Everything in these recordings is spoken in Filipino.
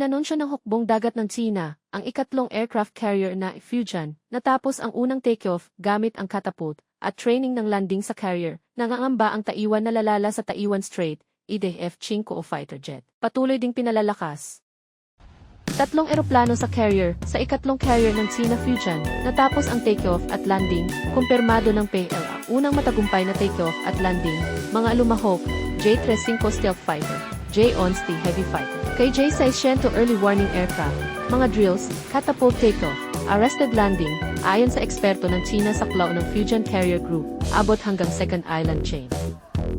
Inanunsyo ng hukbong dagat ng China, ang ikatlong aircraft carrier na Fujian, natapos ang unang takeoff gamit ang catapult at training ng landing sa carrier, nangangamba ang Taiwan na lalala sa Taiwan Strait, IDF-5 o fighter jet. Patuloy ding pinalalakas. Tatlong eroplano sa carrier, sa ikatlong carrier ng China Fujian, natapos ang takeoff at landing, kumpirmado ng PLA. Unang matagumpay na takeoff at landing, mga Alumahawk, J-35 Stealth Fighter, J-Onsti Heavy Fighter, kay J-600 Early Warning Aircraft, mga drills, catapult takeoff, arrested landing, ayon sa eksperto ng China sa klaw ng Fujian Carrier Group, abot hanggang second island chain.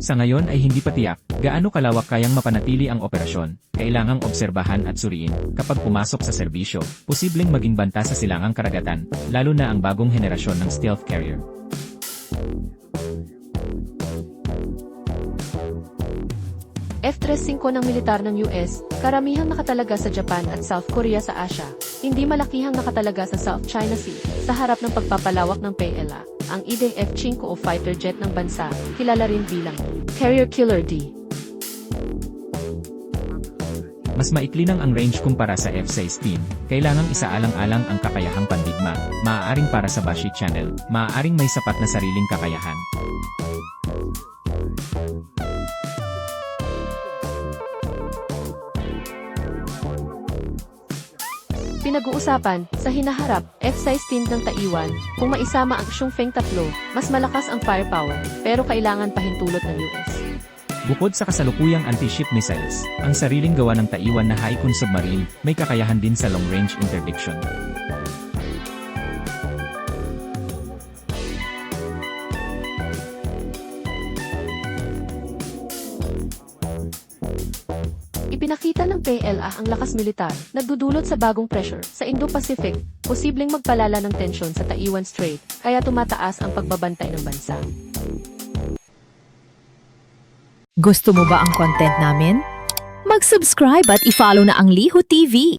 Sa ngayon ay hindi pa tiyak gaano kalawak kayang mapanatili ang operasyon, kailangang obserbahan at suriin kapag pumasok sa serbisyo, posibleng maging banta sa silangang karagatan, lalo na ang bagong henerasyon ng stealth carrier. F-35 ng militar ng US, karamihang nakatalaga sa Japan at South Korea sa Asia, hindi malakihang nakatalaga sa South China Sea, sa harap ng pagpapalawak ng PLA. Ang IDF-5 o fighter jet ng bansa, kilala rin bilang Carrier Killer D. Mas maikli nang ang range kumpara sa F-16, kailangang isaalang-alang ang kakayahang pandigma, maaaring para sa Bashi Channel, maaaring may sapat na sariling kakayahan. Pinag-uusapan, sa hinaharap, F-16 ng Taiwan, kung maisama ang Xiongfeng 3, mas malakas ang firepower, pero kailangan pahintulot ng US. Bukod sa kasalukuyang anti-ship missiles, ang sariling gawa ng Taiwan na Haikun submarine may kakayahan din sa long-range interdiction. Ipinakita ng PLA ang lakas militar, nagdudulot sa bagong pressure sa Indo-Pacific, posibleng magpalala ng tensyon sa Taiwan Strait, kaya tumataas ang pagbabantay ng bansa. Gusto mo ba ang content namin? Mag-subscribe at i-follow na ang Liho TV.